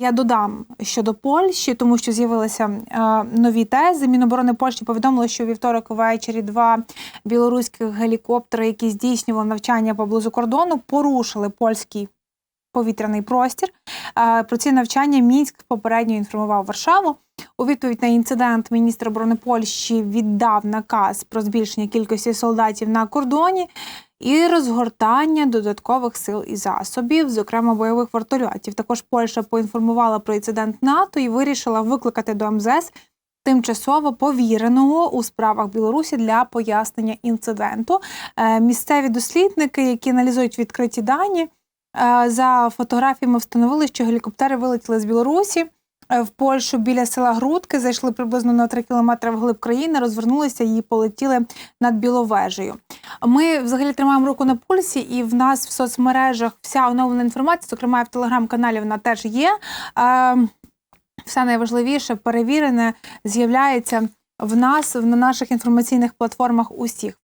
Я додам щодо Польщі, тому що з'явилися е, нові тези. Міноборони Польщі повідомило, що вівторок ввечері два білоруських гелікоптери, які здійснювали навчання поблизу кордону, порушили польський повітряний простір. Е, Про ці навчання Мінськ попередньо інформував Варшаву. У відповідь на інцидент міністр оборони Польщі віддав наказ про збільшення кількості солдатів на кордоні і розгортання додаткових сил і засобів, зокрема бойових вертольотів. Також Польща поінформувала про інцидент НАТО і вирішила викликати до МЗС тимчасово повіреного у справах Білорусі для пояснення інциденту. Е, Місцеві дослідники, які аналізують відкриті дані, е, за фотографіями встановили, що гелікоптери вилетіли з Білорусі. е, В Польщу біля села Грудки зайшли приблизно на 3 кілометри вглиб країни, розвернулися і полетіли над Біловежею. Ми взагалі тримаємо руку на пульсі, і в нас в соцмережах вся оновлена інформація, зокрема в телеграм-каналі вона теж є. Е, Все найважливіше, перевірене, з'являється в нас на наших інформаційних платформах усіх.